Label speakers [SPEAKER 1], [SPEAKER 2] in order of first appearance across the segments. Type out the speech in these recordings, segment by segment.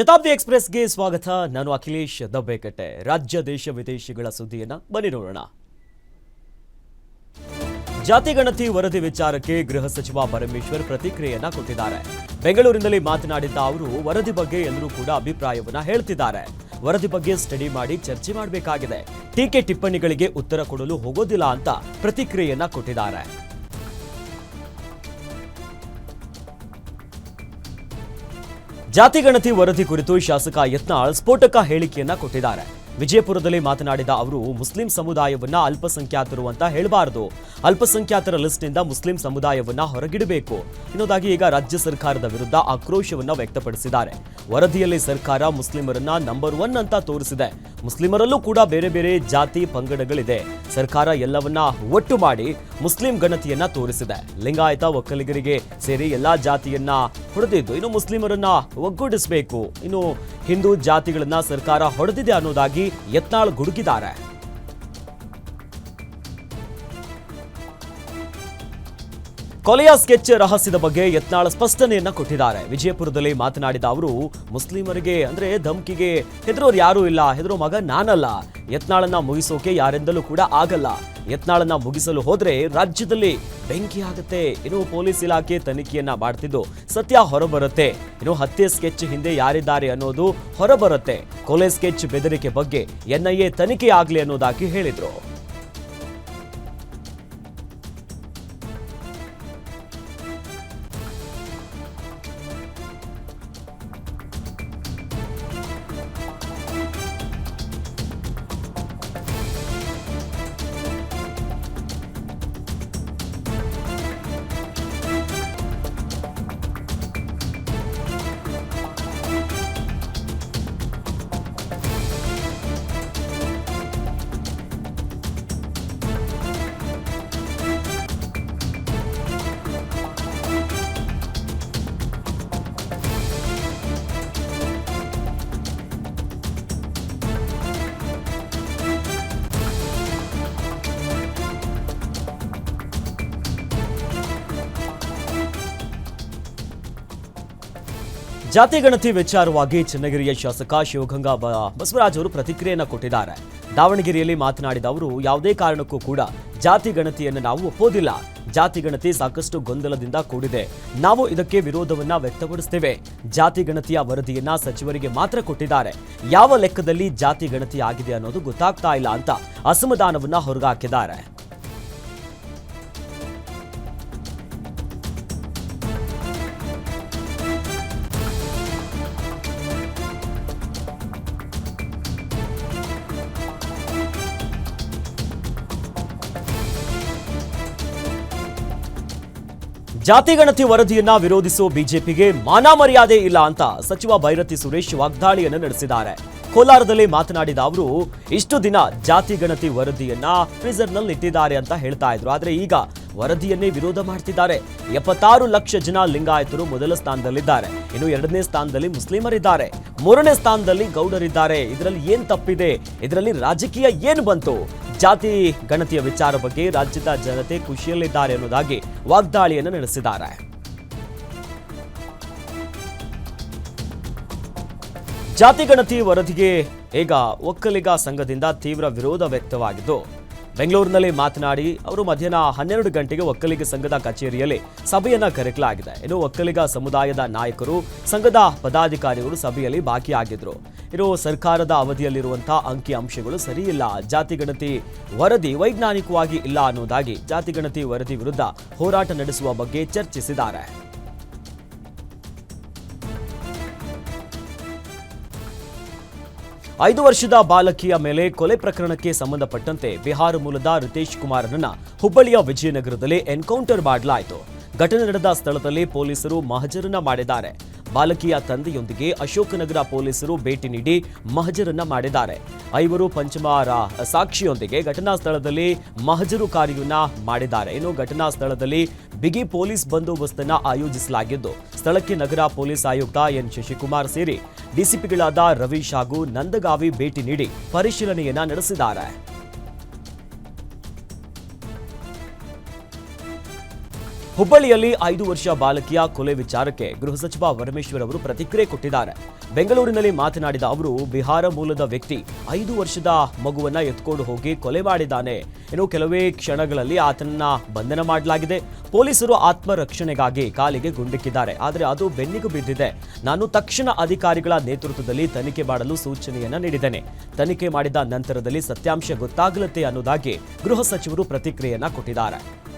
[SPEAKER 1] ಶತಾಬ್ದಿ ಎಕ್ಸ್ಪ್ರೆಸ್ಗೆ ಸ್ವಾಗತ. ನಾನು ಅಖಿಲೇಶ್ ದಬ್ಬೆಕಟ್ಟೆ. ರಾಜ್ಯ, ದೇಶ, ವಿದೇಶಗಳ ಸುದ್ದಿಯನ್ನ ಬನ್ನಿ ನೋಡೋಣ. ಜಾತಿ ಗಣತಿ ವರದಿ ವಿಚಾರಕ್ಕೆ ಗೃಹ ಸಚಿವ ಪರಮೇಶ್ವರ್ ಪ್ರತಿಕ್ರಿಯೆಯನ್ನ ಕೊಟ್ಟಿದ್ದಾರೆ. ಬೆಂಗಳೂರಿನಲ್ಲಿ ಮಾತನಾಡಿದ್ದ ಅವರು, ವರದಿ ಬಗ್ಗೆ ಎಲ್ಲರೂ ಕೂಡ ಅಭಿಪ್ರಾಯವನ್ನ ಹೇಳ್ತಿದ್ದಾರೆ. ವರದಿ ಬಗ್ಗೆ ಸ್ಟಡಿ ಮಾಡಿ ಚರ್ಚೆ ಮಾಡಬೇಕಾಗಿದೆ. ಟೀಕೆ ಟಿಪ್ಪಣಿಗಳಿಗೆ ಉತ್ತರ ಕೊಡಲು ಹೋಗೋದಿಲ್ಲ ಅಂತ ಪ್ರತಿಕ್ರಿಯೆಯನ್ನ ಕೊಟ್ಟಿದ್ದಾರೆ. ಜಾತಿ ಗಣತಿ ವರದಿ ಕುರಿತು ಶಾಸಕ ಯತ್ನಾಳ್ ಸ್ಫೋಟಕ ಹೇಳಿಕೆಯನ್ನ ಕೊಟ್ಟಿದ್ದಾರೆ. ವಿಜಯಪುರದಲ್ಲಿ ಮಾತನಾಡಿದ ಅವರು, ಮುಸ್ಲಿಂ ಸಮುದಾಯವನ್ನ ಅಲ್ಪಸಂಖ್ಯಾತರು ಅಂತ ಹೇಳಬಾರದು. ಅಲ್ಪಸಂಖ್ಯಾತರ ಲಿಸ್ಟ್ನಿಂದ ಮುಸ್ಲಿಂ ಸಮುದಾಯವನ್ನ ಹೊರಗಿಡಬೇಕು. ಎನ್ನುವುದಾಗಿ ಈಗ ರಾಜ್ಯ ಸರ್ಕಾರದ ವಿರುದ್ಧ ಆಕ್ರೋಶವನ್ನ ವ್ಯಕ್ತಪಡಿಸಿದ್ದಾರೆ. ವರದಿಯಲ್ಲಿ ಸರ್ಕಾರ ಮುಸ್ಲಿಮರನ್ನ ನಂಬರ್ ಒನ್ ಅಂತ ತೋರಿಸಿದೆ. ಮುಸ್ಲಿಮರಲ್ಲೂ ಕೂಡ ಬೇರೆ ಬೇರೆ ಜಾತಿ ಪಂಗಡಗಳಿದೆ. ಸರ್ಕಾರ ಎಲ್ಲವನ್ನ ಒಟ್ಟು ಮಾಡಿ ಮುಸ್ಲಿಂ ಗಣತಿಯನ್ನ ತೋರಿಸಿದೆ. ಲಿಂಗಾಯತ ಒಕ್ಕಲಿಗರಿಗೆ ಸೇರಿ ಎಲ್ಲಾ ಜಾತಿಯನ್ನ ಹೊಡೆದಿದ್ದು ಇನ್ನು ಮುಸ್ಲಿಮರನ್ನ ಒಗ್ಗೂಡಿಸಬೇಕು. ಇನ್ನು ಹಿಂದೂ ಜಾತಿಗಳನ್ನ ಸರ್ಕಾರ ಹೊಡೆದಿದೆ ಅನ್ನೋದಾಗಿ ಯತ್ನಾಳ್ ಗುಡುಗಿದ್ದಾರೆ. ಕೊಲೆಯ ಸ್ಕೆಚ್ ರಹಸ್ಯದ ಬಗ್ಗೆ ಯತ್ನಾಳ ಸ್ಪಷ್ಟನೆಯನ್ನ ಕೊಟ್ಟಿದ್ದಾರೆ. ವಿಜಯಪುರದಲ್ಲಿ ಮಾತನಾಡಿದ ಅವರು, ಮುಸ್ಲಿಮರಿಗೆ ಅಂದ್ರೆ ಧಮ್ಕಿಗೆ ಹೆದರೋರು ಯಾರೂ ಇಲ್ಲ, ಹೆದರೋ ಮಗ ನಾನಲ್ಲ. ಯತ್ನಾಳನ್ನ ಮುಗಿಸೋಕೆ ಯಾರಿಂದಲೂ ಕೂಡ ಆಗಲ್ಲ. ಯತ್ನಾಳನ್ನ ಮುಗಿಸಲು ಹೋದ್ರೆ ರಾಜ್ಯದಲ್ಲಿ ಬೆಂಕಿ ಆಗುತ್ತೆ. ಇನ್ನು ಪೊಲೀಸ್ ಇಲಾಖೆ ತನಿಖೆಯನ್ನ ಮಾಡ್ತಿದ್ದು, ಸತ್ಯ ಹೊರಬರುತ್ತೆ. ಇನ್ನು ಹತ್ಯೆ ಸ್ಕೆಚ್ ಹಿಂದೆ ಯಾರಿದ್ದಾರೆ ಅನ್ನೋದು ಹೊರಬರುತ್ತೆ. ಕೊಲೆ ಸ್ಕೆಚ್ ಬೆದರಿಕೆ ಬಗ್ಗೆ ಎನ್ಐಎ ತನಿಖೆ ಆಗ್ಲಿ ಅನ್ನೋದಾಗಿ ಹೇಳಿದ್ರು. ಜಾತಿ ಗಣತಿ ವಿಚಾರವಾಗಿ ಚನ್ನಗಿರಿಯ ಶಾಸಕ ಶಿವಗಂಗಾ ಬಸವರಾಜ್ ಅವರು ಪ್ರತಿಕ್ರಿಯೆಯನ್ನು ಕೊಟ್ಟಿದ್ದಾರೆ. ದಾವಣಗೆರೆಯಲ್ಲಿ ಮಾತನಾಡಿದ ಅವರು, ಯಾವುದೇ ಕಾರಣಕ್ಕೂ ಕೂಡ ಜಾತಿ ಗಣತಿಯನ್ನು ನಾವು ಒಪ್ಪೋದಿಲ್ಲ. ಜಾತಿ ಗಣತಿ ಸಾಕಷ್ಟು ಗೊಂದಲದಿಂದ ಕೂಡಿದೆ. ನಾವು ಇದಕ್ಕೆ ವಿರೋಧವನ್ನ ವ್ಯಕ್ತಪಡಿಸುತ್ತೇವೆ ಜಾತಿ ಗಣತಿಯ ವರದಿಯನ್ನ ಸಚಿವರಿಗೆ ಮಾತ್ರ ಕೊಟ್ಟಿದ್ದಾರೆ. ಯಾವ ಲೆಕ್ಕದಲ್ಲಿ ಜಾತಿ ಗಣತಿ ಆಗಿದೆ ಅನ್ನೋದು ಗೊತ್ತಾಗ್ತಾ ಇಲ್ಲ ಅಂತ ಅಸಮಾಧಾನವನ್ನ ಹೊರಗಾಕಿದ್ದಾರೆ. ಜಾತಿ ಗಣತಿ ವರದಿಯನ್ನ ವಿರೋಧಿಸುವ ಬಿಜೆಪಿಗೆ ಮಾನ ಮರ್ಯಾದೆ ಇಲ್ಲ ಅಂತ ಸಚಿವ ಭೈರತಿ ಸುರೇಶ್ ವಾಗ್ದಾಳಿಯನ್ನು ನಡೆಸಿದ್ದಾರೆ. ಕೋಲಾರದಲ್ಲಿ ಮಾತನಾಡಿದ ಅವರು, ಇಷ್ಟು ದಿನ ಜಾತಿ ಗಣತಿ ವರದಿಯನ್ನ ಫ್ರೀಸರ್ನಲ್ಲಿ ಇಟ್ಟಿದ್ದಾರೆ ಅಂತ ಹೇಳ್ತಾ ಇದ್ರು. ಆದ್ರೆ ಈಗ ವರದಿಯನ್ನೇ ವಿರೋಧ ಮಾಡ್ತಿದ್ದಾರೆ. ಎಪ್ಪತ್ತಾರು ಲಕ್ಷ ಜನ ಲಿಂಗಾಯತರು ಮೊದಲ ಸ್ಥಾನದಲ್ಲಿದ್ದಾರೆ. ಇನ್ನು ಎರಡನೇ ಸ್ಥಾನದಲ್ಲಿ ಮುಸ್ಲಿಮರಿದ್ದಾರೆ. ಮೂರನೇ ಸ್ಥಾನದಲ್ಲಿ ಗೌಡರಿದ್ದಾರೆ. ಇದರಲ್ಲಿ ಏನ್ ತಪ್ಪಿದೆ? ಇದರಲ್ಲಿ ರಾಜಕೀಯ ಏನು ಬಂತು? ಜಾತಿ ಗಣತಿಯ ವಿಚಾರ ಬಗ್ಗೆ ರಾಜ್ಯದ ಜನತೆ ಖುಷಿಯಲ್ಲಿದ್ದಾರೆ ಅನ್ನೋದಾಗಿ ವಾಗ್ದಾಳಿಯನ್ನು ನಡೆಸಿದ್ದಾರೆ. ಜಾತಿ ಗಣತಿ ವರದಿಗೆ ಈಗ ಒಕ್ಕಲಿಗ ಸಂಘದಿಂದ ತೀವ್ರ ವಿರೋಧ ವ್ಯಕ್ತವಾಗಿದ್ದು, ಬೆಂಗಳೂರಿನಲ್ಲಿ ಮಾತನಾಡಿ ಅವರು ಮಧ್ಯಾಹ್ನ ಹನ್ನೆರಡು ಗಂಟೆಗೆ ಒಕ್ಕಲಿಗ ಸಂಘದ ಕಚೇರಿಯಲ್ಲಿ ಸಭೆಯನ್ನ ಕರೆಯಲಾಗಿದೆ. ಇನ್ನು ಒಕ್ಕಲಿಗ ಸಮುದಾಯದ ನಾಯಕರು, ಸಂಘದ ಪದಾಧಿಕಾರಿಗಳು ಸಭೆಯಲ್ಲಿ ಭಾಗಿಯಾಗಿದ್ದರು ಇನ್ನು ಸರ್ಕಾರದ ಅವಧಿಯಲ್ಲಿರುವಂತಹ ಅಂಕಿ ಅಂಶಗಳು ಸರಿಯಿಲ್ಲ. ಜಾತಿ ಗಣತಿ ವರದಿ ವೈಜ್ಞಾನಿಕವಾಗಿ ಇಲ್ಲ ಅನ್ನೋದಾಗಿ ಜಾತಿ ಗಣತಿ ವರದಿ ವಿರುದ್ಧ ಹೋರಾಟ ನಡೆಸುವ ಬಗ್ಗೆ ಚರ್ಚಿಸಿದ್ದಾರೆ. ಐದು ವರ್ಷದ ಬಾಲಕಿಯ ಮೇಲೆ ಕೊಲೆ ಪ್ರಕರಣಕ್ಕೆ ಸಂಬಂಧಪಟ್ಟಂತೆ ಬಿಹಾರ ಮೂಲದ ರಿತೇಶ್ ಕುಮಾರನನ್ನ ಹುಬ್ಬಳ್ಳಿಯ ವಿಜಯನಗರದಲ್ಲಿ ಎನ್ಕೌಂಟರ್ ಮಾಡಲಾಯಿತು. ಘಟನೆ ನಡೆದ ಸ್ಥಳದಲ್ಲಿ ಪೊಲೀಸರು ಮಹಜರನ್ನ ಮಾಡಿದ್ದಾರೆ. ಬಾಲಕಿಯ ತಂದೆಯೊಂದಿಗೆ ಅಶೋಕನಗರ ಪೊಲೀಸರು ಭೇಟಿ ನೀಡಿ ಮಹಜರನ್ನ ಮಾಡಿದ್ದಾರೆ. ಐವರು ಪಂಚಮಾರ ಸಾಕ್ಷಿಯೊಂದಿಗೆ ಘಟನಾ ಸ್ಥಳದಲ್ಲಿ ಮಹಜರು ಕಾರ್ಯವನ್ನ ಮಾಡಿದ್ದಾರೆ. ಇನ್ನು ಘಟನಾ ಸ್ಥಳದಲ್ಲಿ ಬಿಗಿ ಪೊಲೀಸ್ ಬಂದೋಬಸ್ತನ್ನ ಆಯೋಜಿಸಲಾಗಿದ್ದು, ಸ್ಥಳಕ್ಕೆ ನಗರ ಪೊಲೀಸ್ ಆಯುಕ್ತ ಎನ್ ಶಶಿಕುಮಾರ್ ಸೇರಿ ಡಿಸಿಪಿಗಳಾದ ರವೀಶ್ ಹಾಗೂ ನಂದಗಾವಿ ಭೇಟಿ ನೀಡಿ ಪರಿಶೀಲನೆಯನ್ನ ನಡೆಸಿದ್ದಾರೆ. ಹುಬ್ಬಳ್ಳಿಯಲ್ಲಿ ಐದು ವರ್ಷ ಬಾಲಕಿಯ ಕೊಲೆ ವಿಚಾರಕ್ಕೆ ಗೃಹ ಸಚಿವ ಪರಮೇಶ್ವರ್ ಅವರು ಪ್ರತಿಕ್ರಿಯೆ ಕೊಟ್ಟಿದ್ದಾರೆ. ಬೆಂಗಳೂರಿನಲ್ಲಿ ಮಾತನಾಡಿದ ಅವರು, ಬಿಹಾರ ಮೂಲದ ವ್ಯಕ್ತಿ ಐದು ವರ್ಷದ ಮಗುವನ್ನ ಎತ್ಕೊಂಡು ಹೋಗಿ ಕೊಲೆ ಮಾಡಿದ್ದಾನೆ. ಇನ್ನು ಕೆಲವೇ ಕ್ಷಣಗಳಲ್ಲಿ ಆತನನ್ನ ಬಂಧನ ಮಾಡಲಾಗಿದೆ. ಪೊಲೀಸರು ಆತ್ಮರಕ್ಷಣೆಗಾಗಿ ಕಾಲಿಗೆ ಗುಂಡಿಕ್ಕಿದ್ದಾರೆ. ಆದರೆ ಅದು ಬೆನ್ನಿಗೂ ಬಿದ್ದಿದೆ. ನಾನು ತಕ್ಷಣ ಅಧಿಕಾರಿಗಳ ನೇತೃತ್ವದಲ್ಲಿ ತನಿಖೆ ಮಾಡಲು ಸೂಚನೆಯನ್ನ ನೀಡಿದ್ದೇನೆ. ತನಿಖೆ ಮಾಡಿದ ನಂತರದಲ್ಲಿ ಸತ್ಯಾಂಶ ಗೊತ್ತಾಗಲತ್ತೆ ಅನ್ನೋದಾಗಿ ಗೃಹ ಸಚಿವರು ಪ್ರತಿಕ್ರಿಯೆಯನ್ನ ಕೊಟ್ಟಿದ್ದಾರೆ.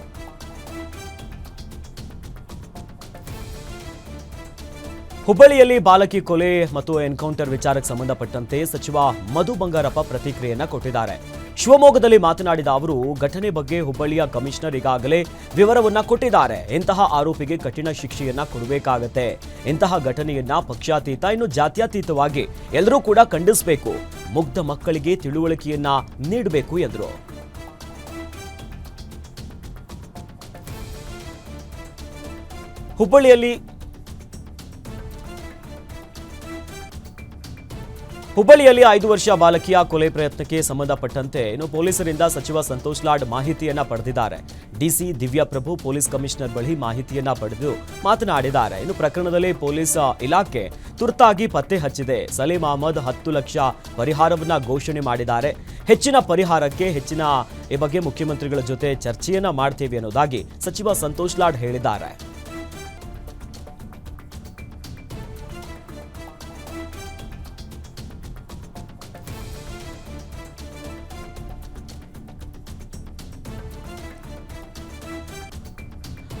[SPEAKER 1] ಹುಬ್ಬಳ್ಳಿಯಲ್ಲಿ ಬಾಲಕಿ ಕೊಲೆ ಮತ್ತು ಎನ್ಕೌಂಟರ್ ವಿಚಾರಕ್ಕೆ ಸಂಬಂಧಪಟ್ಟಂತೆ ಸಚಿವ ಮಧು ಬಂಗಾರಪ್ಪ ಪ್ರತಿಕ್ರಿಯೆಯನ್ನ ಕೊಟ್ಟಿದ್ದಾರೆ. ಶಿವಮೊಗ್ಗದಲ್ಲಿ ಮಾತನಾಡಿದ ಅವರು, ಘಟನೆ ಬಗ್ಗೆ ಹುಬ್ಬಳ್ಳಿಯ ಕಮಿಷನರ್ ಈಗಾಗಲೇ ವಿವರವನ್ನ ಕೊಟ್ಟಿದ್ದಾರೆ. ಇಂತಹ ಆರೋಪಿಗೆ ಕಠಿಣ ಶಿಕ್ಷೆಯನ್ನ ಕೊಡಬೇಕಾಗತ್ತೆ. ಇಂತಹ ಘಟನೆಯನ್ನ ಪಕ್ಷಾತೀತ, ಇನ್ನು ಜಾತ್ಯತೀತವಾಗಿ ಎಲ್ಲರೂ ಕೂಡ ಖಂಡಿಸಬೇಕು. ಮುಗ್ಧ ಮಕ್ಕಳಿಗೆ ತಿಳುವಳಿಕೆಯನ್ನ ನೀಡಬೇಕು ಎಂದರು ಹುಬ್ಬಳ್ಳಿಯಲ್ಲಿ ಹುಬ್ಬಳ್ಳಿಯಲ್ಲಿ ಐದು ವರ್ಷ ಬಾಲಕಿಯ ಕೊಲೆ ಪ್ರಯತ್ನಕ್ಕೆ ಸಂಬಂಧಪಟ್ಟಂತೆ ಇನ್ನು ಪೊಲೀಸರಿಂದ ಸಚಿವ ಸಂತೋಷ್ ಲಾಡ್ ಮಾಹಿತಿಯನ್ನ ಪಡೆದಿದ್ದಾರೆ. DC Divya Prabhu police commissioner ಬಳಿ ಮಾಹಿತಿಯನ್ನ ಪಡೆದು ಮಾತನಾಡಿದ್ದಾರೆ. ಇನ್ನು ಪ್ರಕರಣದಲ್ಲಿ ಪೊಲೀಸ್ ಇಲಾಖೆ ತುರ್ತಾಗಿ ಪತ್ತೆ ಹಚ್ಚಿದೆ. ಸಲೀಂ ಅಹಮದ್ ಹತ್ತು ಲಕ್ಷ ಪರಿಹಾರವನ್ನ ಘೋಷಣೆ ಮಾಡಿದ್ದಾರೆ. ಹೆಚ್ಚಿನ ಪರಿಹಾರಕ್ಕೆ ಹೆಚ್ಚಿನ ಈ ಬಗ್ಗೆ ಮುಖ್ಯಮಂತ್ರಿಗಳ ಜೊತೆ ಚರ್ಚೆಯನ್ನ ಮಾಡ್ತೇವೆ ಅನ್ನೋದಾಗಿ ಸಚಿವ ಸಂತೋಷ್ ಲಾಡ್ ಹೇಳಿದ್ದಾರೆ.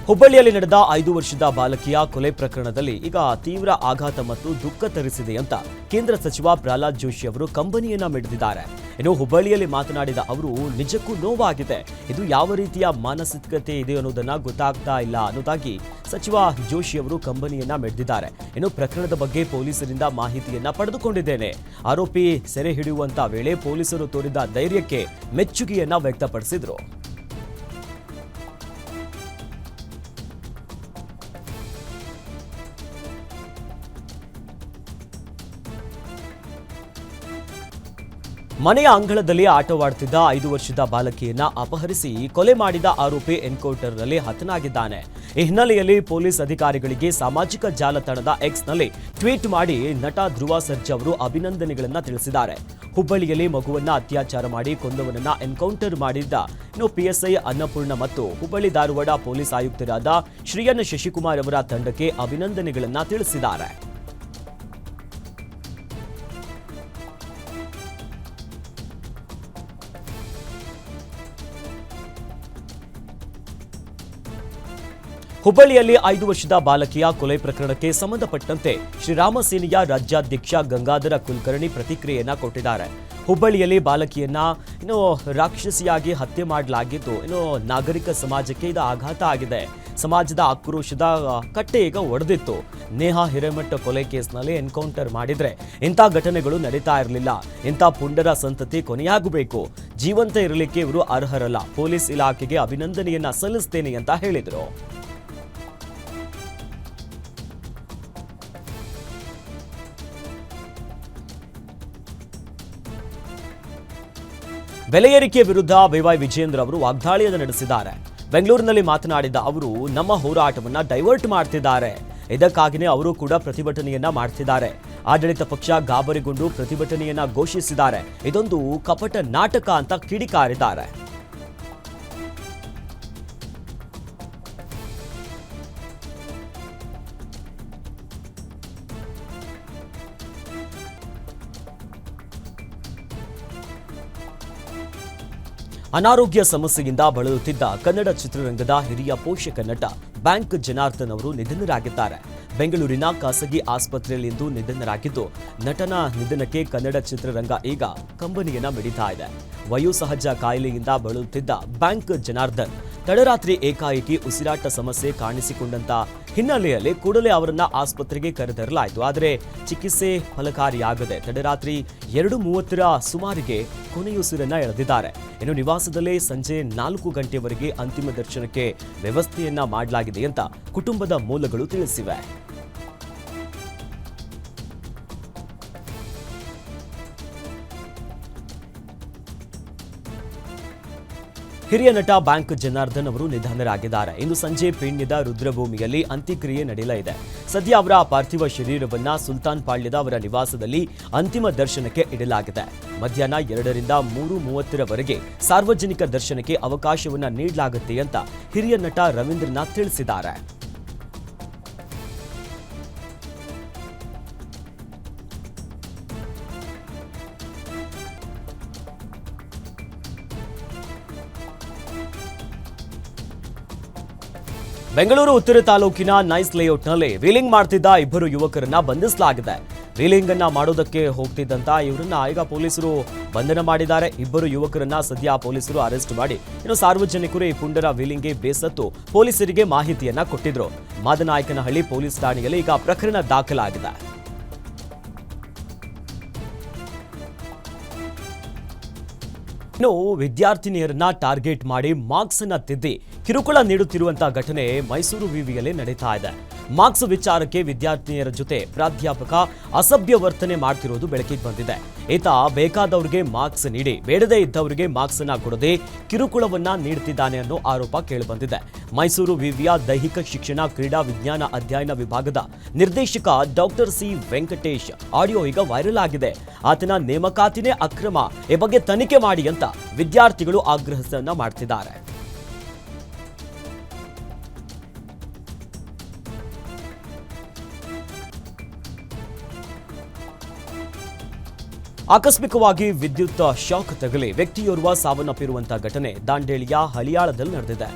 [SPEAKER 1] ಹುಬ್ಬಳ್ಳಿಯಲ್ಲಿ ನಡೆದ ಐದು ವರ್ಷದ ಬಾಲಕಿಯ ಕೊಲೆ ಪ್ರಕರಣದಲ್ಲಿ ಈಗ ತೀವ್ರ ಆಘಾತ ಮತ್ತು ದುಃಖ ತರಿಸಿದೆ ಅಂತ ಕೇಂದ್ರ ಸಚಿವ ಪ್ರಹ್ಲಾದ್ ಜೋಶಿ ಅವರು ಕಂಬನಿಯನ್ನ ಮಿಡಿದಿದ್ದಾರೆ. ಇನ್ನು ಹುಬ್ಬಳ್ಳಿಯಲ್ಲಿ ಮಾತನಾಡಿದ ಅವರು, ನಿಜಕ್ಕೂ ನೋವಾಗಿದೆ. ಇದು ಯಾವ ರೀತಿಯ ಮಾನಸಿಕತೆ ಇದೆ ಅನ್ನೋದನ್ನ ಗೊತ್ತಾಗ್ತಾ ಇಲ್ಲ ಅನ್ನೋದಾಗಿ ಸಚಿವ ಜೋಶಿ ಅವರು ಕಂಬನಿಯನ್ನ ಮೆರೆದಿದ್ದಾರೆ ಇನ್ನು ಪ್ರಕರಣದ ಬಗ್ಗೆ ಪೊಲೀಸರಿಂದ ಮಾಹಿತಿಯನ್ನ ಪಡೆದುಕೊಂಡಿದ್ದೇನೆ. ಆರೋಪಿ ಸೆರೆ ಹಿಡಿಯುವಂತ ವೇಳೆ ಪೊಲೀಸರು ತೋರಿದ ಧೈರ್ಯಕ್ಕೆ ಮೆಚ್ಚುಗೆಯನ್ನ ವ್ಯಕ್ತಪಡಿಸಿದ್ರು. ಮನೆಯ ಅಂಗಳದಲ್ಲಿ ಆಟವಾಡ್ತಿದ್ದ ಐದು ವರ್ಷದ ಬಾಲಕಿಯನ್ನ ಅಪಹರಿಸಿ ಕೊಲೆ ಮಾಡಿದ ಆರೋಪಿ ಎನ್ಕೌಂಟರ್ನಲ್ಲಿ ಹತನಾಗಿದ್ದಾನೆ. ಈ ಹಿನ್ನೆಲೆಯಲ್ಲಿ ಪೊಲೀಸ್ ಅಧಿಕಾರಿಗಳಿಗೆ ಸಾಮಾಜಿಕ ಜಾಲತಾಣದ ಎಕ್ಸ್ನಲ್ಲಿ ಟ್ವೀಟ್ ಮಾಡಿ ನಟ ಧ್ರುವ ಸರ್ಜಾ ಅವರು ಅಭಿನಂದನೆಗಳನ್ನು ತಿಳಿಸಿದ್ದಾರೆ. ಹುಬ್ಬಳ್ಳಿಯಲ್ಲಿ ಮಗುವನ್ನ ಅತ್ಯಾಚಾರ ಮಾಡಿ ಕೊಂದವನನ್ನ ಎನ್ಕೌಂಟರ್ ಮಾಡಿದ್ದ ಇನ್ನು ಪಿಎಸ್ಐ ಅನ್ನಪೂರ್ಣ ಮತ್ತು ಹುಬ್ಬಳ್ಳಿ ಧಾರವಾಡ ಪೊಲೀಸ್ ಆಯುಕ್ತರಾದ ಶ್ರೀಯನ್ ಶಶಿಕುಮಾರ್ ಅವರ ತಂಡಕ್ಕೆ ಅಭಿನಂದನೆಗಳನ್ನ ತಿಳಿಸಿದ್ದಾರೆ. ಹುಬ್ಬಳ್ಳಿಯಲ್ಲಿ ಐದು ವರ್ಷದ ಬಾಲಕಿಯ ಕೊಲೆ ಪ್ರಕರಣಕ್ಕೆ ಸಂಬಂಧಪಟ್ಟಂತೆ ಶ್ರೀರಾಮ ಸೇನೆಯ ರಾಜ್ಯಾಧ್ಯಕ್ಷ ಗಂಗಾಧರ ಕುಲಕರ್ಣಿ ಪ್ರತಿಕ್ರಿಯೆಯನ್ನ ಕೊಟ್ಟಿದ್ದಾರೆ. ಹುಬ್ಬಳ್ಳಿಯಲ್ಲಿ ಬಾಲಕಿಯನ್ನ ಇನ್ನು ರಾಕ್ಷಸಿಯಾಗಿ ಹತ್ಯೆ ಮಾಡಲಾಗಿದ್ದು ಇನ್ನು ನಾಗರಿಕ ಸಮಾಜಕ್ಕೆ ಇದು ಆಘಾತ ಆಗಿದೆ. ಸಮಾಜದ ಆಕ್ರೋಶದ ಕಟ್ಟೆ ಈಗ ಒಡೆದಿತ್ತು. ನೇಹಾ ಹಿರೇಮಠ ಕೊಲೆ ಕೇಸ್ನಲ್ಲಿ ಎನ್ಕೌಂಟರ್ ಮಾಡಿದ್ರೆ ಇಂಥ ಘಟನೆಗಳು ನಡೀತಾ ಇರಲಿಲ್ಲ. ಇಂಥ ಪುಂಡರ ಸಂತತಿ ಕೊನೆಯಾಗಬೇಕು. ಜೀವಂತ ಇರಲಿಕ್ಕೆ ಇವರು ಅರ್ಹರಲ್ಲ. ಪೊಲೀಸ್ ಇಲಾಖೆಗೆ ಅಭಿನಂದನೆಯನ್ನ ಸಲ್ಲಿಸ್ತೇನೆ ಅಂತ ಹೇಳಿದರು. ಬೆಲೆ ವಿರುದ್ಧ ಬಿವೈ ವಿಜೇಂದ್ರ ಅವರು ವಾಗ್ದಾಳಿಯನ್ನು ನಡೆಸಿದ್ದಾರೆ. ಬೆಂಗಳೂರಿನಲ್ಲಿ ಮಾತನಾಡಿದ ಅವರು, ನಮ್ಮ ಹೋರಾಟವನ್ನು ಡೈವರ್ಟ್ ಮಾಡ್ತಿದ್ದಾರೆ. ಇದಕ್ಕಾಗಿಯೇ ಅವರು ಕೂಡ ಪ್ರತಿಭಟನೆಯನ್ನ ಮಾಡ್ತಿದ್ದಾರೆ. ಆಡಳಿತ ಪಕ್ಷ ಗಾಬರಿಗೊಂಡು ಪ್ರತಿಭಟನೆಯನ್ನ ಘೋಷಿಸಿದ್ದಾರೆ. ಇದೊಂದು ಕಪಟ ನಾಟಕ ಅಂತ ಕಿಡಿಕಾರಿದ್ದಾರೆ. ಅನಾರೋಗ್ಯ ಸಮಸ್ಯೆಯಿಂದ ಬಳಲುತ್ತಿದ್ದ ಕನ್ನಡ ಚಿತ್ರರಂಗದ ಹಿರಿಯ ಪೋಷಕ ನಟ ಬ್ಯಾಂಕ್ ಜನಾರ್ದನ್ ಅವರು ನಿಧನರಾಗಿದ್ದಾರೆ. ಬೆಂಗಳೂರಿನ ಖಾಸಗಿ ಆಸ್ಪತ್ರೆಯಲ್ಲಿಂದು ನಿಧನರಾಗಿದ್ದು, ನಟನ ನಿಧನಕ್ಕೆ ಕನ್ನಡ ಚಿತ್ರರಂಗ ಈಗ ಕಂಬನಿಯನ್ನ ಮಿಡಿತಾ ಇದೆ. ವಯೋಸಹಜ ಕಾಯಿಲೆಯಿಂದ ಬಳಲುತ್ತಿದ್ದ ಬ್ಯಾಂಕ್ ಜನಾರ್ದನ್ ತಡರಾತ್ರಿ ಏಕಾಏಕಿ ಉಸಿರಾಟ ಸಮಸ್ಯೆ ಕಾಣಿಸಿಕೊಂಡಂತ ಹಿನ್ನೆಲೆಯಲ್ಲಿ ಕೂಡಲೇ ಅವರನ್ನ ಆಸ್ಪತ್ರೆಗೆ ಕರೆತರಲಾಯಿತು. ಆದರೆ ಚಿಕಿತ್ಸೆ ಫಲಕಾರಿಯಾಗದೆ ತಡರಾತ್ರಿ ಎರಡು ಮೂವತ್ತರ ಸುಮಾರಿಗೆ ಕೊನೆಯುಸಿರನ್ನ ಎಳೆದಿದ್ದಾರೆ. ಇನ್ನು ನಿವಾಸದಲ್ಲೇ ಸಂಜೆ ನಾಲ್ಕು ಗಂಟೆವರೆಗೆ ಅಂತಿಮ ದರ್ಶನಕ್ಕೆ ವ್ಯವಸ್ಥೆಯನ್ನ ಮಾಡಲಾಗಿದೆ ಅಂತ ಕುಟುಂಬದ ಮೂಲಗಳು ತಿಳಿಸಿವೆ. ಹಿರಿಯ ನಟ ಬ್ಯಾಂಕ್ ಜನಾರ್ದನ್ ಅವರು ನಿಧನರಾಗಿದ್ದಾರೆ. ಇಂದು ಸಂಜೆ ಪೀಣ್ಯದ ರುದ್ರಭೂಮಿಯಲ್ಲಿ ಅಂತ್ಯಕ್ರಿಯೆ ನಡೆಯಲಿದೆ. ಸದ್ಯ ಅವರ ಪಾರ್ಥಿವ ಶರೀರವನ್ನ ಸುಲ್ತಾನ್ ಪಾಳ್ಯದ ಅವರ ನಿವಾಸದಲ್ಲಿ ಅಂತಿಮ ದರ್ಶನಕ್ಕೆ ಇಡಲಾಗಿದೆ. ಮಧ್ಯಾಹ್ನ ಎರಡರಿಂದ ಮೂರು ಮೂವತ್ತರವರೆಗೆ ಸಾರ್ವಜನಿಕ ದರ್ಶನಕ್ಕೆ ಅವಕಾಶವನ್ನ ನೀಡಲಾಗುತ್ತೆ ಅಂತ ಹಿರಿಯ ನಟ ರವೀಂದ್ರನಾಥ್ ತಿಳಿಸಿದ್ದಾರೆ. ಬೆಂಗಳೂರು ಉತ್ತರ ತಾಲೂಕಿನ ನೈಸ್ ಲೇಔಟ್ನಲ್ಲಿ ವೀಲಿಂಗ್ ಮಾಡ್ತಿದ್ದ ಇಬ್ಬರು ಯುವಕರನ್ನ ಬಂಧಿಸಲಾಗಿದೆ. ವೀಲಿಂಗ್ ಅನ್ನ ಮಾಡೋದಕ್ಕೆ ಹೋಗ್ತಿದ್ದಂತ ಇವರನ್ನ ಈಗ ಪೊಲೀಸರು ಬಂಧನ ಮಾಡಿದ್ದಾರೆ. ಇಬ್ಬರು ಯುವಕರನ್ನ ಸದ್ಯ ಪೊಲೀಸರು ಅರೆಸ್ಟ್ ಮಾಡಿ ಇನ್ನು ಸಾರ್ವಜನಿಕರು ಈ ಪುಂಡರ ವೀಲಿಂಗ್ಗೆ ಬೇಸತ್ತು ಪೊಲೀಸರಿಗೆ ಮಾಹಿತಿಯನ್ನ ಕೊಟ್ಟಿದ್ರು. ಮಾದನಾಯಕನಹಳ್ಳಿ ಪೊಲೀಸ್ ಠಾಣೆಯಲ್ಲಿ ಈಗ ಪ್ರಕರಣ ದಾಖಲಾಗಿದೆ. ಇನ್ನು ವಿದ್ಯಾರ್ಥಿನಿಯರನ್ನ ಟಾರ್ಗೆಟ್ ಮಾಡಿ ಮಾರ್ಕ್ಸ್ ಅನ್ನ ತಿದ್ದಿ. ಕಿರುಕುಳ ನೀಡುತ್ತಿರುವಂತಹ ಘಟನೆ ಮೈಸೂರು ವಿವಿಯಲ್ಲಿ ನಡೀತಾ ಇದೆ. ಮಾರ್ಕ್ಸ್ ವಿಚಾರಕ್ಕೆ ವಿದ್ಯಾರ್ಥಿನಿಯರ ಜೊತೆ ಪ್ರಾಧ್ಯಾಪಕ ಅಸಭ್ಯ ವರ್ತನೆ ಮಾಡ್ತಿರೋದು ಬೆಳಕಿಗೆ ಬಂದಿದೆ. ಈತ ಬೇಕಾದವ್ರಿಗೆ ಮಾರ್ಕ್ಸ್ ನೀಡಿ, ಬೇಡದೇ ಇದ್ದವರಿಗೆ ಮಾರ್ಕ್ಸ್ ಅನ್ನ ಕೊಡದೆ ಕಿರುಕುಳವನ್ನ ನೀಡುತ್ತಿದ್ದಾನೆ ಅನ್ನೋ ಆರೋಪ ಕೇಳಿಬಂದಿದೆ. ಮೈಸೂರು ವಿವಿಯ ದೈಹಿಕ ಶಿಕ್ಷಣ, ಕ್ರೀಡಾ ವಿಜ್ಞಾನ ಅಧ್ಯಯನ ವಿಭಾಗದ ನಿರ್ದೇಶಕ ಡಾಕ್ಟರ್ ಸಿ ವೆಂಕಟೇಶ್ ಆಡಿಯೋ ಈಗ ವೈರಲ್ ಆಗಿದೆ. ಆತನ ನೇಮಕಾತಿನೇ ಅಕ್ರಮ, ಈ ಬಗ್ಗೆ ತನಿಖೆ ಮಾಡಿ ಅಂತ ವಿದ್ಯಾರ್ಥಿಗಳು ಆಗ್ರಹವನ್ನ ಮಾಡ್ತಿದ್ದಾರೆ. ಆಕಸ್ಮಿಕವಾಗಿ ವಿದ್ಯುತ್ ಶಾಕ್ ತಗಲಿ ವ್ಯಕ್ತಿಯೋರ್ವ ಸಾವನ್ನಪ್ಪಿರುವಂತಹ ಘಟನೆ ದಾಂಡೇಲಿಯ ಹಳಿಯಾಳದಲ್ಲಿ ನಡೆದಿದೆ.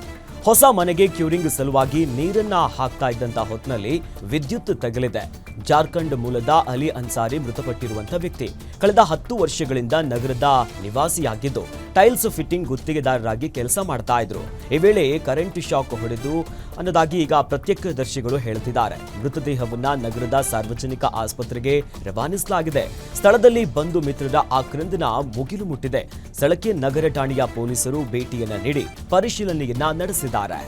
[SPEAKER 1] ಹೊಸ ಮನೆಗೆ ಕ್ಯೂರಿಂಗ್ ಸಲುವಾಗಿ ನೀರನ್ನ ಹಾಕ್ತಾ ಇದ್ದಂತಹ ಹೊತ್ತಿನಲ್ಲಿ ವಿದ್ಯುತ್ ತಗುಲಿದೆ. ಜಾರ್ಖಂಡ್ ಮೂಲದ ಅಲಿ ಅನ್ಸಾರಿ ಮೃತಪಟ್ಟಿರುವಂತಹ ವ್ಯಕ್ತಿ. ಕಳೆದ ಹತ್ತು ವರ್ಷಗಳಿಂದ ನಗರದ ನಿವಾಸಿಯಾಗಿದ್ದು, ಟೈಲ್ಸ್ ಫಿಟ್ಟಿಂಗ್ ಗುತ್ತಿಗೆದಾರರಾಗಿ ಕೆಲಸ ಮಾಡ್ತಾ ಇದ್ರು. ಈ ವೇಳೆ ಕರೆಂಟ್ ಶಾಕ್ ಹೊಡೆದು ಅನ್ನೋದಾಗಿ ಈಗ ಪ್ರತ್ಯಕ್ಷದರ್ಶಿಗಳು ಹೇಳ್ತಿದ್ದಾರೆ ಮೃತದೇಹವನ್ನ ನಗರದ ಸಾರ್ವಜನಿಕ ಆಸ್ಪತ್ರೆಗೆ ರವಾನಿಸಲಾಗಿದೆ. ಸ್ಥಳದಲ್ಲಿ ಬಂಧು ಮಿತ್ರರ ಆಕ್ರಂದನ ಮುಗಿಲು ಮುಟ್ಟಿದೆ. ಸ್ಥಳಕ್ಕೆ ನಗರ ಠಾಣೆಯ ಪೊಲೀಸರು ಭೇಟಿಯನ್ನ ನೀಡಿ ಪರಿಶೀಲನೆಯನ್ನ ನಡೆಸಿದ್ದಾರೆ.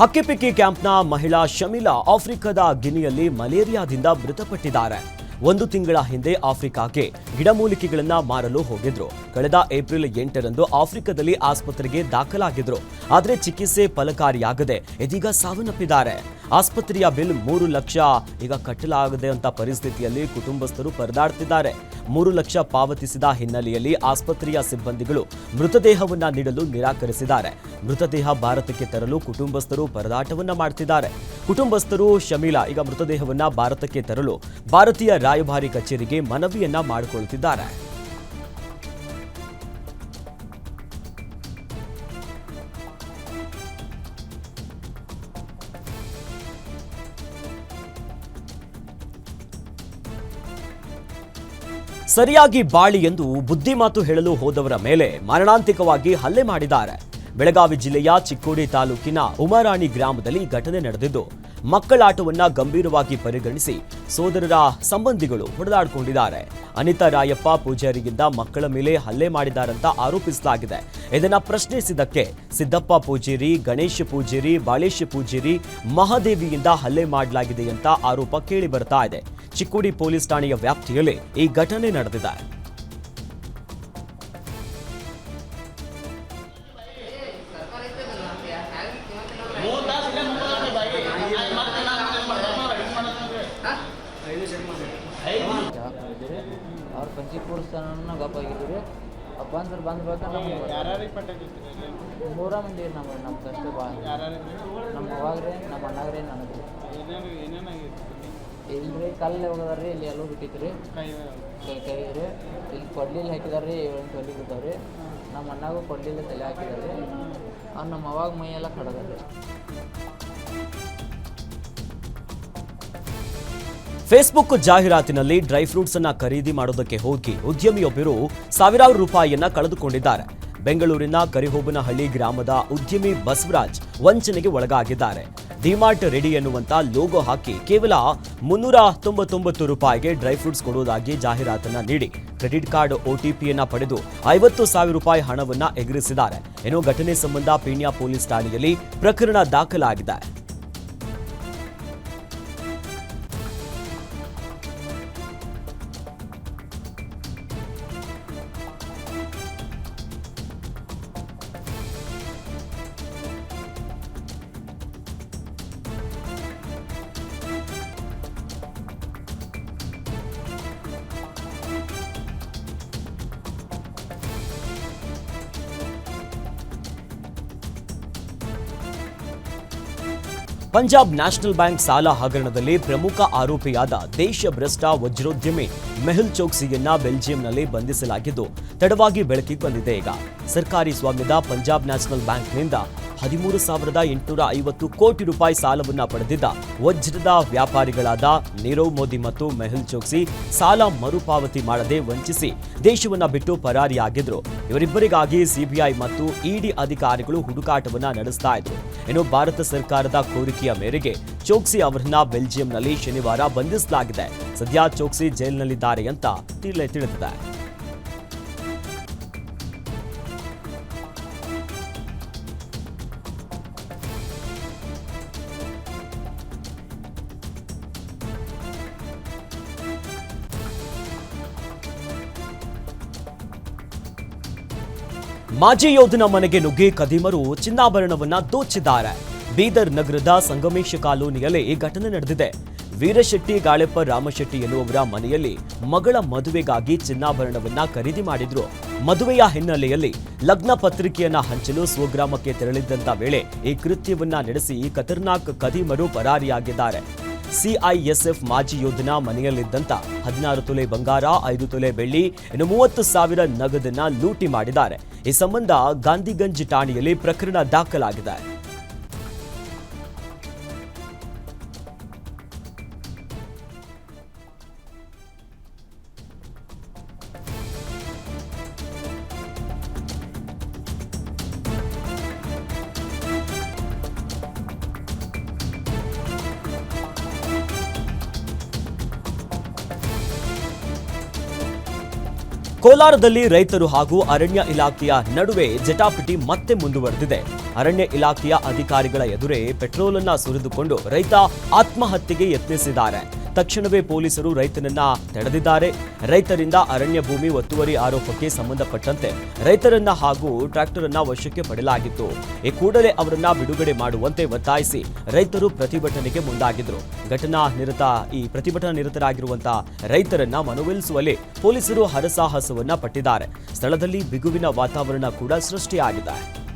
[SPEAKER 1] ಹಕ್ಕಿಪಿಕ್ಕಿ ಕ್ಯಾಂಪ್ನ ಮಹಿಳಾ ಶಮಿಲಾ ಆಫ್ರಿಕಾದ ಗಿನಿಯಲ್ಲಿ ಮಲೇರಿಯಾದಿಂದ ಮೃತಪಟ್ಟಿದ್ದಾರೆ. ಒಂದು ತಿಂಗಳ ಹಿಂದೆ ಆಫ್ರಿಕಾಕ್ಕೆ ಗಿಡಮೂಲಿಕೆಗಳನ್ನ ಮಾರಲು ಹೋಗಿದ್ರು. ಕಳೆದ ಏಪ್ರಿಲ್ ಎಂಟರಂದು ಆಫ್ರಿಕಾದಲ್ಲಿ ಆಸ್ಪತ್ರೆಗೆ ದಾಖಲಾಗಿದ್ರು. ಆದರೆ ಚಿಕಿತ್ಸೆ ಫಲಕಾರಿಯಾಗದೆ ಇದೀಗ ಸಾವನ್ನಪ್ಪಿದ್ದಾರೆ. ಆಸ್ಪತ್ರೆಯ ಬಿಲ್ ಮೂರು ಲಕ್ಷ, ಈಗ ಕಟ್ಟಲಾಗದೆ ಅಂತ ಪರಿಸ್ಥಿತಿಯಲ್ಲಿ ಕುಟುಂಬಸ್ಥರು ಪರದಾಡ್ತಿದ್ದಾರೆ. ಮೂರು ಲಕ್ಷ ಪಾವತಿಸಿದ ಹಿನ್ನೆಲೆಯಲ್ಲಿ ಆಸ್ಪತ್ರೆಯ ಸಿಬ್ಬಂದಿಗಳು ಮೃತದೇಹವನ್ನ ನೀಡಲು ನಿರಾಕರಿಸಿದ್ದಾರೆ. ಮೃತದೇಹ ಭಾರತಕ್ಕೆ ತರಲು ಕುಟುಂಬಸ್ಥರು ಪರದಾಟವನ್ನ ಮಾಡ್ತಿದ್ದಾರೆ. ಕುಟುಂಬಸ್ಥರು ಶಮೀಲಾ, ಈಗ ಮೃತದೇಹವನ್ನ ಭಾರತಕ್ಕೆ ತರಲು ಭಾರತೀಯ ರಾಯಭಾರಿ ಕಚೇರಿಗೆ ಮನವಿಯನ್ನ ಮಾಡಿಕೊಳ್ತಿದ್ದಾರೆ. ಸರಿಯಾಗಿ ಬಾಳಿ ಎಂದು ಬುದ್ಧಿಮಾತು ಹೇಳಲು ಹೋದವರ ಮೇಲೆ ಮರಣಾಂತಿಕವಾಗಿ ಹಲ್ಲೆ ಮಾಡಿದ್ದಾರೆ. ಬೆಳಗಾವಿ ಜಿಲ್ಲೆಯ ಚಿಕ್ಕೋಡಿ ತಾಲೂಕಿನ ಉಮರಾಣಿ ಗ್ರಾಮದಲ್ಲಿ ಘಟನೆ ನಡೆದಿದ್ದು, ಮಕ್ಕಳಾಟವನ್ನ ಗಂಭೀರವಾಗಿ ಪರಿಗಣಿಸಿ ಸೋದರರ ಸಂಬಂಧಿಗಳು ಹೊಡೆದಾಡಿಕೊಂಡಿದ್ದಾರೆ. ಅನಿತಾ ರಾಯಪ್ಪ ಪೂಜಾರಿಗಿಂತ ಮಕ್ಕಳ ಮೇಲೆ ಹಲ್ಲೆ ಮಾಡಿದ್ದಾರಂತ ಆರೋಪಿಸಲಾಗಿದೆ. ಇದನ್ನ ಪ್ರಶ್ನಿಸಿದ್ದಕ್ಕೆ ಸಿದ್ದಪ್ಪ ಪೂಜೇರಿ, ಗಣೇಶ ಪೂಜೇರಿ, ಬಾಳೇಶ ಪೂಜೇರಿ ಮಹಾದೇವಿಯಿಂದ ಹಲ್ಲೆ ಮಾಡಲಾಗಿದೆ ಅಂತ ಆರೋಪ ಕೇಳಿ ಬರ್ತಾ ಇದೆ. ಚಿಕ್ಕೋಡಿ ಪೊಲೀಸ್ ಠಾಣೆಯ ವ್ಯಾಪ್ತಿಯಲ್ಲಿ ಈ ಘಟನೆ ನಡೆದಿದೆ.
[SPEAKER 2] ಬಂದು
[SPEAKER 3] ಯಾರ್ಯಾರಿಗೆ
[SPEAKER 2] ಮೂರ ಮಂದಿ ನಮ್ಮ ನಮ್ಮ ಕಷ್ಟ ಭಾಳ ನಮ್ಮ ಅವಾಗ್ರಿ ನಮ್ಮ ಅಣ್ಣಾಗ್ರಿ ನನಗೆ.
[SPEAKER 3] ಇಲ್ಲಿ? ಏನೇನಾಗಿತ್ತು
[SPEAKER 2] ಇಲ್ರಿ ಕಲ್ಲು ಹೋಗದಾರ್ರಿ ರೀ ಇಲ್ಲಿ ಎಲ್ಲೂ ಬಿಟ್ಟಿತ್ತು ರೀ
[SPEAKER 3] ಕೈ
[SPEAKER 2] ಕೈ ರೀ ಇಲ್ಲಿ ಕೊಡ್ಲಿಲ್ಲ ಹಾಕಿದಾರೆ ರೀ ಒಂದು ತೊಲಿ ಬಿದ್ದಾವೆ ರೀ ನಮ್ಮ ಅಣ್ಣಾಗೂ ಕೊಡ್ಲಿಲ್ಲ ತಲೆ ಹಾಕಿದಾರೆ ರೀ ಅವ್ನು ನಮ್ಮ ಅವಾಗ ಮೈಯೆಲ್ಲ ಕಡದ
[SPEAKER 1] ಫೇಸ್ಬುಕ್ ಜಾಹೀರಾತಿನಲ್ಲಿ ಡ್ರೈ ಫ್ರೂಟ್ಸ್ ಅನ್ನ ಖರೀದಿ ಮಾಡೋದಕ್ಕೆ ಹೋಗಿ ಉದ್ಯಮಿಯೊಬ್ಬರು ಸಾವಿರಾರು ರೂಪಾಯಿಯನ್ನ ಕಳೆದುಕೊಂಡಿದ್ದಾರೆ. ಬೆಂಗಳೂರಿನ ಕರಿಹೋಬನಹಳ್ಳಿ ಗ್ರಾಮದ ಉದ್ಯಮಿ ಬಸವರಾಜ್ ವಂಚನೆಗೆ ಒಳಗಾಗಿದ್ದಾರೆ. ಡಿಮಾರ್ಟ್ ರೆಡಿ ಎನ್ನುವಂತ ಲೋಗೋ ಹಾಕಿ ಕೇವಲ ಮುನ್ನೂರ ತೊಂಬತ್ತೊಂಬತ್ತು ರೂಪಾಯಿಗೆ ಡ್ರೈ ಫ್ರೂಟ್ಸ್ ಕೊಡುವುದಾಗಿ ಜಾಹೀರಾತನ್ನ ನೀಡಿ ಕ್ರೆಡಿಟ್ ಕಾರ್ಡ್ ಒಟಿಪಿಯನ್ನ ಪಡೆದು ಐವತ್ತು ಸಾವಿರ ರೂಪಾಯಿ ಹಣವನ್ನ ಎಗರಿಸಿದ್ದಾರೆ. ಏನೋ ಘಟನೆ ಸಂಬಂಧ ಪೀಣ್ಯ ಪೊಲೀಸ್ ಠಾಣೆಯಲ್ಲಿ ಪ್ರಕರಣ ದಾಖಲಾಗಿದೆ. ಪಂಜಾಬ್ ನ್ಯಾಷನಲ್ ಬ್ಯಾಂಕ್ ಸಾಲ ಹಗರಣದಲ್ಲಿ ಪ್ರಮುಖ ಆರೋಪಿಯಾದ ದೇಶ ಭ್ರಷ್ಟ ವಜ್ರೋದ್ಯಮಿ ಮೆಹುಲ್ ಚೋಕ್ಸಿಯನ್ನ ಬೆಲ್ಜಿಯಂನಲ್ಲಿ ಬಂಧಿಸಲಾಗಿದ್ದು, ತಡವಾಗಿ ಬೆಳಕಿಗೆ ಬಂದಿದೆ. ಈಗ ಸರ್ಕಾರಿ ಸ್ವಾಮ್ಯದ ಪಂಜಾಬ್ ನ್ಯಾಷನಲ್ ಬ್ಯಾಂಕ್ನಿಂದ ಹದಿಮೂರು ಸಾವಿರದ ಎಂಟುನೂರ ಐವತ್ತು ಕೋಟಿ ರೂಪಾಯಿ ಸಾಲವನ್ನ ಪಡೆದಿದ್ದ ವಜ್ರದ ವ್ಯಾಪಾರಿಗಳಾದ ನೀರವ್ ಮೋದಿ ಮತ್ತು ಮೆಹುಲ್ ಚೋಕ್ಸಿ ಸಾಲ ಮರುಪಾವತಿ ಮಾಡದೆ ವಂಚಿಸಿ ದೇಶವನ್ನ ಬಿಟ್ಟು ಪರಾರಿಯಾಗಿದ್ರು ಇವರಿಬ್ಬರಿಗಾಗಿ ಸಿಬಿಐ ಮತ್ತು ಇಡಿ ಅಧಿಕಾರಿಗಳು ಹುಡುಕಾಟವನ್ನ ನಡೆಸ್ತಾ ಇದ್ರು. ಇನ್ನು ಭಾರತ ಸರ್ಕಾರದ ಕೋರಿಕೆಯ ಮೇರೆಗೆ ಚೋಕ್ಸಿ ಅವರನ್ನ ಬೆಲ್ಜಿಯಂನಲ್ಲಿ ಶನಿವಾರ ಬಂಧಿಸಲಾಗಿದೆ. ಸದ್ಯ ಚೋಕ್ಸಿ ಜೈಲಿನಲ್ಲಿದ್ದಾರೆ ಅಂತ ತಿಳಿ ತಿಳಿದಿದೆ. ಮಾಜಿ ಯೋಧನ ಮನೆಗೆ ನುಗ್ಗಿ ಕದಿಮರು ಚಿನ್ನಾಭರಣವನ್ನ ದೋಚಿದ್ದಾರೆ. ಬೀದರ್ ನಗರದ ಸಂಗಮೇಶ ಕಾಲೋನಿಯಲ್ಲಿ ಈ ಘಟನೆ ನಡೆದಿದೆ. ವೀರಶೆಟ್ಟಿ ಗಾಳೆಪ್ಪ ರಾಮಶೆಟ್ಟಿ ಎನ್ನುವವರ ಮನೆಯಲ್ಲಿ ಮಗಳ ಮದುವೆಗಾಗಿ ಚಿನ್ನಾಭರಣವನ್ನ ಖರೀದಿ ಮಾಡಿದ್ರು. ಮದುವೆಯ ಹಿನ್ನೆಲೆಯಲ್ಲಿ ಲಗ್ನ ಪತ್ರಿಕೆಯನ್ನ ಹಂಚಲು ಸ್ವಗ್ರಾಮಕ್ಕೆ ತೆರಳಿದ್ದಂತ ವೇಳೆ ಈ ಕೃತ್ಯವನ್ನ ನಡೆಸಿ ಖತರ್ನಾಕ್ ಕದಿಮರು ಪರಾರಿಯಾಗಿದ್ದಾರೆ. ಸಿಐಎಸ್ಎಫ್ ಮಾಜಿ ಯೋಧನ ಮನೆಯಲ್ಲಿದ್ದಂತ ಹದಿನಾರು ತೊಲೆ ಬಂಗಾರ, ಐದು ತೊಲೆ ಬೆಳ್ಳಿ, ಇನ್ನು ಮೂವತ್ತು ಸಾವಿರ ನಗದನ್ನ ಲೂಟಿ ಮಾಡಿದ್ದಾರೆ. ಈ ಸಂಬಂಧ ಗಾಂಧಿಗಂಜ್ ಠಾಣೆಯಲ್ಲಿ ಪ್ರಕರಣ ದಾಖಲಾಗಿದೆ. ಕೋಲಾರದಲ್ಲಿ ರೈತರು ಹಾಗೂ ಅರಣ್ಯ ಇಲಾಖೆಯ ನಡುವೆ ಜಟಾಪಟಿ ಮತ್ತೆ ಮುಂದುವರೆದಿದೆ. ಅರಣ್ಯ ಇಲಾಖೆಯ ಅಧಿಕಾರಿಗಳ ಎದುರೇ ಪೆಟ್ರೋಲ್ ಅನ್ನ ಸುರಿದುಕೊಂಡು ರೈತ ಆತ್ಮಹತ್ಯೆಗೆ ಯತ್ನಿಸಿದ್ದಾರೆ. ತಕ್ಷಣವೇ ಪೊಲೀಸರು ರೈತನನ್ನ ತಡೆದಿದ್ದಾರೆ. ರೈತರಿಂದ ಅರಣ್ಯ ಭೂಮಿ ಒತ್ತುವರಿ ಆರೋಪಕ್ಕೆ ಸಂಬಂಧಪಟ್ಟಂತೆ ರೈತರನ್ನ ಹಾಗೂ ಟ್ರ್ಯಾಕ್ಟರ್ ಅನ್ನ ವಶಕ್ಕೆ ಪಡೆಯಲಾಗಿತ್ತು. ಈ ಕೂಡಲೇ ಅವರನ್ನ ಬಿಡುಗಡೆ ಮಾಡುವಂತೆ ಒತ್ತಾಯಿಸಿ ರೈತರು ಪ್ರತಿಭಟನೆಗೆ ಮುಂದಾಗಿದ್ರು. ಘಟನಾ ನಿರತ, ಈ ಪ್ರತಿಭಟನಾ ನಿರತರಾಗಿರುವಂತಹ ರೈತರನ್ನ ಮನವೊಲಿಸುವಲ್ಲಿ ಪೊಲೀಸರು ಹರಸಾಹಸವನ್ನ ಪಟ್ಟಿದ್ದಾರೆ. ಸ್ಥಳದಲ್ಲಿ ಬಿಗುವಿನ ವಾತಾವರಣ ಕೂಡ ಸೃಷ್ಟಿಯಾಗಿದೆ.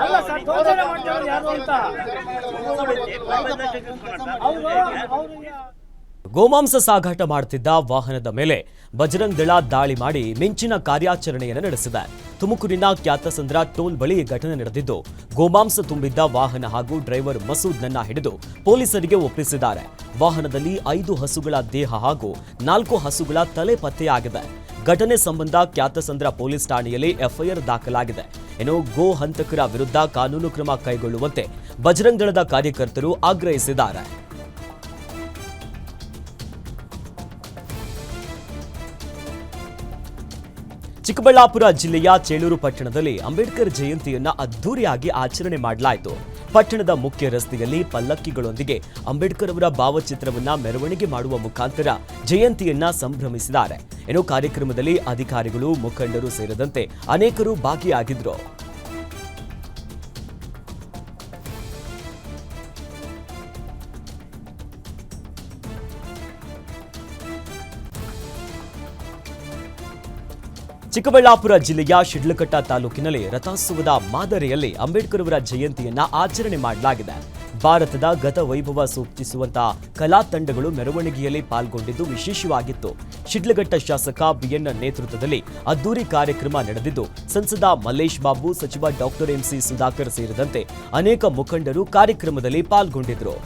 [SPEAKER 4] ಅಲ್ಲ ಸರ್ ದೌರ್ಜನ್ಯ ಮಾಡ್ತಿರೋರು ಯಾರು ಅಂತ ಅವರು
[SPEAKER 1] ಗೋಮಾಂಸ ಸಾಗಾಟ ಮಾಡುತ್ತಿದ್ದ ವಾಹನದ ಮೇಲೆ ಬಜರಂಗ್ ದಳ ದಾಳಿ ಮಾಡಿ ಮಿಂಚಿನ ಕಾರ್ಯಾಚರಣೆಯನ್ನು ನಡೆಸಿದೆ. ತುಮಕೂರಿನ ಖ್ಯಾತಸಂದ್ರ ಟೋಲ್ ಬಳಿ ಘಟನೆ ನಡೆದಿದ್ದು, ಗೋಮಾಂಸ ತುಂಬಿದ್ದ ವಾಹನ ಹಾಗೂ ಡ್ರೈವರ್ ಮಸೂದ್ನನ್ನ ಹಿಡಿದು ಪೊಲೀಸರಿಗೆ ಒಪ್ಪಿಸಿದ್ದಾರೆ. ವಾಹನದಲ್ಲಿ ಐದು ಹಸುಗಳ ದೇಹ ಹಾಗೂ ನಾಲ್ಕು ಹಸುಗಳ ತಲೆ ಪತ್ತೆಯಾಗಿದೆ. ಘಟನೆ ಸಂಬಂಧ ಖ್ಯಾತಸಂದ್ರ ಪೊಲೀಸ್ ಠಾಣೆಯಲ್ಲಿ ಎಫ್ಐಆರ್ ದಾಖಲಾಗಿದೆ. ಇನ್ನು ಗೋ ಹಂತಕರ ವಿರುದ್ಧ ಕಾನೂನು ಕ್ರಮ ಕೈಗೊಳ್ಳುವಂತೆ ಬಜರಂಗ್ ದಳದ ಕಾರ್ಯಕರ್ತರು ಆಗ್ರಹಿಸಿದ್ದಾರೆ. ಚಿಕ್ಕಬಳ್ಳಾಪುರ ಜಿಲ್ಲೆಯ ಚೇಳೂರು ಪಟ್ಟಣದಲ್ಲಿ ಅಂಬೇಡ್ಕರ್ ಜಯಂತಿಯನ್ನ ಅದ್ದೂರಿಯಾಗಿ ಆಚರಣೆ ಮಾಡಲಾಯಿತು. ಪಟ್ಟಣದ ಮುಖ್ಯ ರಸ್ತೆಯಲ್ಲಿ ಪಲ್ಲಕ್ಕಿಗಳೊಂದಿಗೆ ಅಂಬೇಡ್ಕರ್ ಅವರ ಭಾವಚಿತ್ರವನ್ನ ಮೆರವಣಿಗೆ ಮಾಡುವ ಮುಖಾಂತರ ಜಯಂತಿಯನ್ನ ಸಂಭ್ರಮಿಸಿದ್ದಾರೆ. ಇನ್ನು ಕಾರ್ಯಕ್ರಮದಲ್ಲಿ ಅಧಿಕಾರಿಗಳು ಮುಖಂಡರು ಸೇರಿದಂತೆ ಅನೇಕರು ಭಾಗಿಯಾಗಿದ್ರು. ಚಿಕ್ಕಬಳ್ಳಾಪುರ ಜಿಲ್ಲೆಯ ಶಿಡ್ಲಘಟ್ಟ ತಾಲೂಕಿನಲ್ಲಿ ರಥೋತ್ಸವದ ಮಾದರಿಯಲ್ಲಿ ಅಂಬೇಡ್ಕರ್ ಅವರ ಜಯಂತಿಯನ್ನ ಆಚರಣೆ ಮಾಡಲಾಗಿದೆ. ಭಾರತದ ಗತ ವೈಭವ ಸೂಚಿಸುವಂತಹ ಕಲಾ ತಂಡಗಳು ಮೆರವಣಿಗೆಯಲ್ಲಿ ಪಾಲ್ಗೊಂಡಿದ್ದು ವಿಶೇಷವಾಗಿತ್ತು. ಶಿಡ್ಲಘಟ್ಟ ಶಾಸಕ ಬಿಎನ್ ನೇತೃತ್ವದಲ್ಲಿ ಅದ್ದೂರಿ ಕಾರ್ಯಕ್ರಮ ನಡೆದಿದ್ದು, ಸಂಸದ ಮಲ್ಲೇಶ್ ಬಾಬು, ಸಚಿವ ಡಾಕ್ಟರ್ ಎಂಸಿ ಸುಧಾಕರ್ ಸೇರಿದಂತೆ ಅನೇಕ ಮುಖಂಡರು ಕಾರ್ಯಕ್ರಮದಲ್ಲಿ ಪಾಲ್ಗೊಂಡಿದ್ರು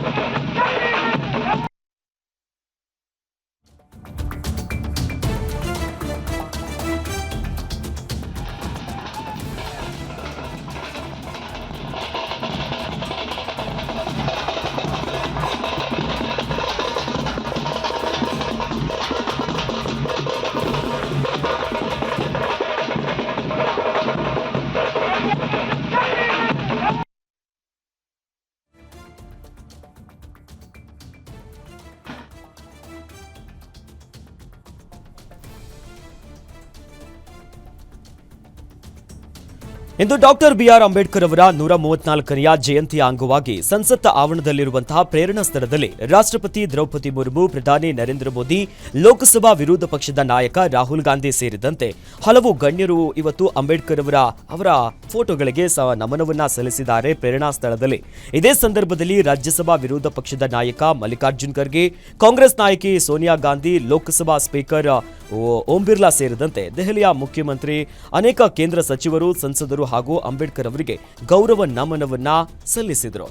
[SPEAKER 1] Come on. ಇಂದು ಡಾಕ್ಟರ್ ಬಿಆರ್ ಅಂಬೇಡ್ಕರ್ ಅವರ ನೂರ ಮೂವತ್ನಾಲ್ಕನೆಯ ಜಯಂತಿಯ ಅಂಗವಾಗಿ ಸಂಸತ್ ಆವರಣದಲ್ಲಿರುವಂತಹ ಪ್ರೇರಣಾ ಸ್ಥಳದಲ್ಲಿ ರಾಷ್ಟ್ರಪತಿ ದ್ರೌಪದಿ ಮುರ್ಮು, ಪ್ರಧಾನಿ ನರೇಂದ್ರ ಮೋದಿ, ಲೋಕಸಭಾ ವಿರೋಧ ಪಕ್ಷದ ನಾಯಕ ರಾಹುಲ್ ಗಾಂಧಿ ಸೇರಿದಂತೆ ಹಲವು ಗಣ್ಯರು ಇವತ್ತು ಅಂಬೇಡ್ಕರ್ ಅವರ ಅವರ ಫೋಟೋಗಳಿಗೆ ನಮನವನ್ನ ಸಲ್ಲಿಸಿದ್ದಾರೆ ಪ್ರೇರಣಾ ಸ್ಥಳದಲ್ಲಿ. ಇದೇ ಸಂದರ್ಭದಲ್ಲಿ ರಾಜ್ಯಸಭಾ ವಿರೋಧ ಪಕ್ಷದ ನಾಯಕ ಮಲ್ಲಿಕಾರ್ಜುನ್ ಖರ್ಗೆ, ಕಾಂಗ್ರೆಸ್ ನಾಯಕಿ ಸೋನಿಯಾ ಗಾಂಧಿ, ಲೋಕಸಭಾ ಸ್ಪೀಕರ್ ಓಂ ಬಿರ್ಲಾ ಸೇರಿದಂತೆ ದೆಹಲಿಯ ಮುಖ್ಯಮಂತ್ರಿ, ಅನೇಕ ಕೇಂದ್ರ ಸಚಿವರು, ಸಂಸದರು ಹಾಗೂ ಅಂಬೇಡ್ಕರ್ ಅವರಿಗೆ ಗೌರವ ನಮನವನ್ನ ಸಲ್ಲಿಸಿದರು.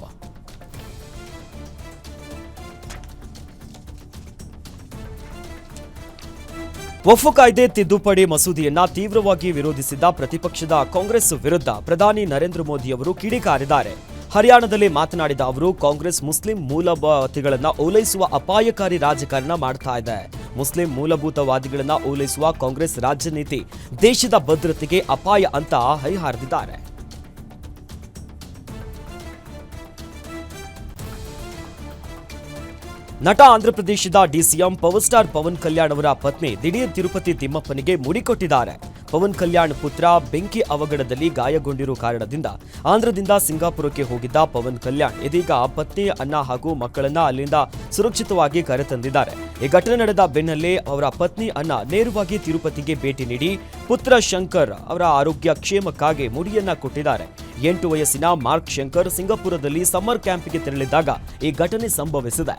[SPEAKER 1] ವಫು ಕಾಯ್ದೆ ತಿದ್ದುಪಡಿ ಮಸೂದೆಯನ್ನ ತೀವ್ರವಾಗಿ ವಿರೋಧಿಸಿದ್ದ ಪ್ರತಿಪಕ್ಷದ ಕಾಂಗ್ರೆಸ್ ವಿರುದ್ಧ ಪ್ರಧಾನಿ ನರೇಂದ್ರ ಮೋದಿ ಅವರು ಕಿಡಿಕಾರಿದ್ದಾರೆ. ಹರಿಯಾಣದಲ್ಲಿ ಮಾತನಾಡಿದ ಅವರು, ಕಾಂಗ್ರೆಸ್ ಮುಸ್ಲಿಂ ಮೂಲಭೂತಗಳನ್ನ ಓಲೈಸುವ ಅಪಾಯಕಾರಿ ರಾಜಕಾರಣ ಮಾಡ್ತಾ ಇದೆ. ಮುಸ್ಲಿಂ ಮೂಲಭೂತವಾದಿಗಳನ್ನು ಓಲೈಸುವ ಕಾಂಗ್ರೆಸ್ ರಾಜನೀತಿ ದೇಶದ ಭದ್ರತೆಗೆ ಅಪಾಯ ಅಂತ ಹೈಹಾರಿದ್ದಾರೆ ನಟ ಆಂಧ್ರಪ್ರದೇಶದ DCM power star Pawan Kalyan ಅವರ ಪತ್ನಿ ದಿಢೀರ್ ತಿರುಪತಿ ತಿಮ್ಮಪ್ಪನಿಗೆ ಮುಡಿಕೊಟ್ಟಿದ್ದಾರೆ. ಪವನ್ ಕಲ್ಯಾಣ್ ಪುತ್ರ ಬೆಂಕಿ ಅವಘಡದಲ್ಲಿ ಗಾಯಗೊಂಡಿರುವ ಕಾರಣದಿಂದ ಆಂಧ್ರದಿಂದ ಸಿಂಗಾಪುರಕ್ಕೆ ಹೋಗಿದ್ದ ಪವನ್ ಕಲ್ಯಾಣ್ ಇದೀಗ ಪತ್ನಿ ಅನ್ನ ಹಾಗೂ ಮಕ್ಕಳನ್ನ ಅಲ್ಲಿಂದ ಸುರಕ್ಷಿತವಾಗಿ ಕರೆತಂದಿದ್ದಾರೆ. ಈ ಘಟನೆ ನಡೆದ ಬೆನ್ನಲ್ಲೇ ಅವರ ಪತ್ನಿ ಅನ್ನ ನೇರವಾಗಿ ತಿರುಪತಿಗೆ ಭೇಟಿ ನೀಡಿ ಪುತ್ರ ಶಂಕರ್ ಅವರ ಆರೋಗ್ಯ ಕ್ಷೇಮಕ್ಕಾಗಿ ಮುಡಿಯನ್ನ ಕೊಟ್ಟಿದ್ದಾರೆ. ಎಂಟು ವಯಸ್ಸಿನ ಮಾರ್ಕ್ ಶಂಕರ್ ಸಿಂಗಾಪುರದಲ್ಲಿ ಸಮ್ಮರ್ ಕ್ಯಾಂಪ್ಗೆ ತೆರಳಿದ್ದಾಗ ಈ ಘಟನೆ ಸಂಭವಿಸಿದೆ.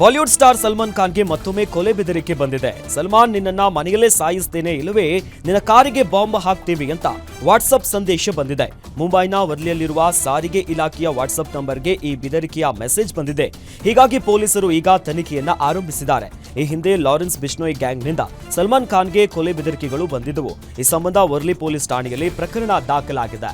[SPEAKER 1] ಬಾಲಿವುಡ್ ಸ್ಟಾರ್ ಸಲ್ಮಾನ್ ಖಾನ್ಗೆ ಮತ್ತೊಮ್ಮೆ ಕೊಲೆ ಬೆದರಿಕೆ ಬಂದಿದೆ. ಸಲ್ಮಾನ್ ನಿನ್ನನ್ನ ಮನೆಯಲ್ಲೇ ಸಾಯಿಸ್ತೇನೆ ಇಲ್ಲವೇ? ನಿನ್ನ ಕಾರಿಗೆ ಬಾಂಬ್ ಹಾಕ್ತೀವಿ ಅಂತ ವಾಟ್ಸಪ್ ಸಂದೇಶ ಬಂದಿದೆ. ಮುಂಬೈನ ವರ್ಲಿಯಲ್ಲಿರುವ ಸಾರಿಗೆ ಇಲಾಖೆಯ ವಾಟ್ಸಪ್ ನಂಬರ್ಗೆ ಈ ಬೆದರಿಕೆಯ ಮೆಸೇಜ್ ಬಂದಿದೆ. ಹೀಗಾಗಿ ಪೊಲೀಸರು ಈಗ ತನಿಖೆಯನ್ನ ಆರಂಭಿಸಿದ್ದಾರೆ. ಈ ಹಿಂದೆ ಲಾರೆನ್ಸ್ ಬಿಷ್ಣೋಯ್ ಗ್ಯಾಂಗ್ನಿಂದ ಸಲ್ಮಾನ್ ಖಾನ್ಗೆ ಕೊಲೆ ಬೆದರಿಕೆಗಳು ಬಂದಿದ್ದವು. ಈ ಸಂಬಂಧ ವರ್ಲಿ ಪೊಲೀಸ್ ಠಾಣೆಯಲ್ಲಿ ಪ್ರಕರಣ ದಾಖಲಾಗಿದೆ.